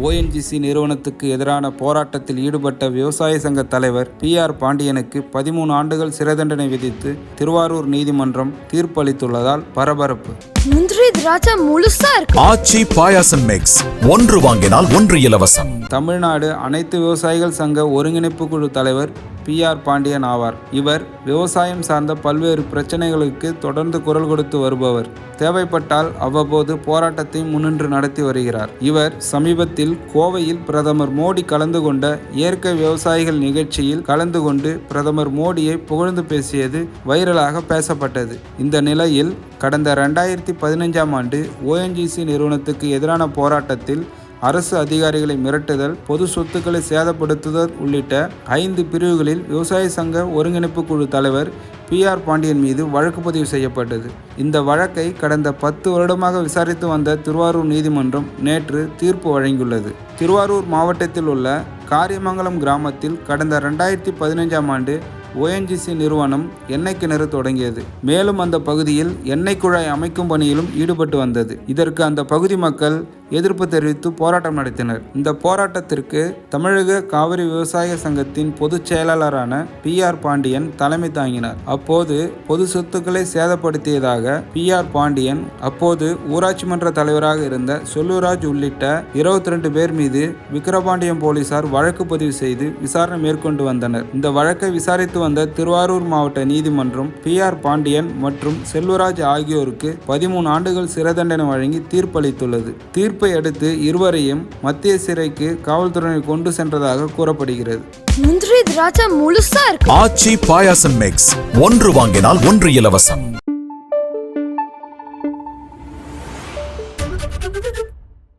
ONGC நிறுவனத்துக்கு எதிரான போராட்டத்தில் ஈடுபட்ட விவசாய சங்க தலைவர் பி ஆர் பாண்டியனுக்கு பதிமூணு ஆண்டுகள் சிறை தண்டனை விதித்து திருவாரூர் நீதிமன்றம் தீர்ப்பளித்துள்ளதால் பரபரப்பு. திராட்சை முழுசா இருக்கு. ஆச்சி பாயாசம் மிக்ஸ் ஒன்று வாங்கினால் ஒன்று இலவசம். தமிழ்நாடு அனைத்து விவசாயிகள் சங்க ஒருங்கிணைப்பு குழு தலைவர் பி ஆர் பாண்டியன் ஆவார். இவர் விவசாயம் சார்ந்த பல்வேறு பிரச்சனைகளுக்கு தொடர்ந்து குரல் கொடுத்து வருபவர். தேவைப்பட்டால் அவ்வப்போது போராட்டத்தை முன்னின்று நடத்தி வருகிறார். இவர் சமீபத்தில் கோவையில் பிரதமர் மோடி கலந்து கொண்ட இயற்கை விவசாயிகள் நிகழ்ச்சியில் கலந்து கொண்டு பிரதமர் மோடியை புகழ்ந்து பேசியது வைரலாக பேசப்பட்டது. இந்த நிலையில் கடந்த ரெண்டாயிரத்தி பதினைஞ்சாம் ஆண்டு ஓஎன்ஜிசி நிறுவனத்துக்கு எதிரான போராட்டத்தில் அரசு அதிகாரிகளை மிரட்டுதல் பொது சொத்துக்களை சேதப்படுத்துதல் உள்ளிட்ட ஐந்து பிரிவுகளில் விவசாய சங்க ஒருங்கிணைப்பு குழு தலைவர் பி ஆர் பாண்டியன் மீது வழக்கு பதிவு செய்யப்பட்டது. இந்த வழக்கை கடந்த பத்து வருடமாக விசாரித்து வந்த திருவாரூர் நீதிமன்றம் நேற்று தீர்ப்பு வழங்கியுள்ளது. திருவாரூர் மாவட்டத்தில் உள்ள காரியமங்கலம் கிராமத்தில் கடந்த ரெண்டாயிரத்தி பதினைஞ்சாம் ஆண்டு ஓஎன்ஜிசி நிறுவனம் எண்ணெய் கிணறு தொடங்கியது. மேலும் அந்த பகுதியில் எண்ணெய் குழாய் அமைக்கும் பணியிலும் ஈடுபட்டு வந்தது. இதற்கு அந்த பகுதி மக்கள் எதிர்ப்பு தெரிவித்து போராட்டம் நடத்தினர். இந்த போராட்டத்திற்கு தமிழக காவிரி விவசாய சங்கத்தின் பொதுச் செயலாளரான பி ஆர் பாண்டியன் தலைமை தாங்கினார். அப்போது பொது சொத்துக்களை சேதப்படுத்தியதாக பி ஆர் பாண்டியன் அப்போது ஊராட்சி மன்ற தலைவராக இருந்த செல்லூராஜ் உள்ளிட்ட இருபத்தி ரெண்டு பேர் மீது விக்கிரபாண்டியம் போலீசார் வழக்கு பதிவு செய்து விசாரணை மேற்கொண்டு வந்தனர். இந்த வழக்கை விசாரித்து வந்த திருவாரூர் மாவட்ட நீதிமன்றம் பி ஆர் பாண்டியன் மற்றும் செல்வராஜ் ஆகியோருக்கு பதிமூணு ஆண்டுகள் சிறை தண்டனை வழங்கி தீர்ப்பளித்துள்ளது. தீர்ப்பை அடுத்து இருவரையும் மத்திய சிறைக்கு காவல்துறை கொண்டு சென்றதாக கூறப்படுகிறது. முந்திரி திராட்சை முழுசா இருக்கு. ஆச்சி பாயாசம் மிக்ஸ் ஒன்று வாங்கினால் ஒன்று இலவசம்.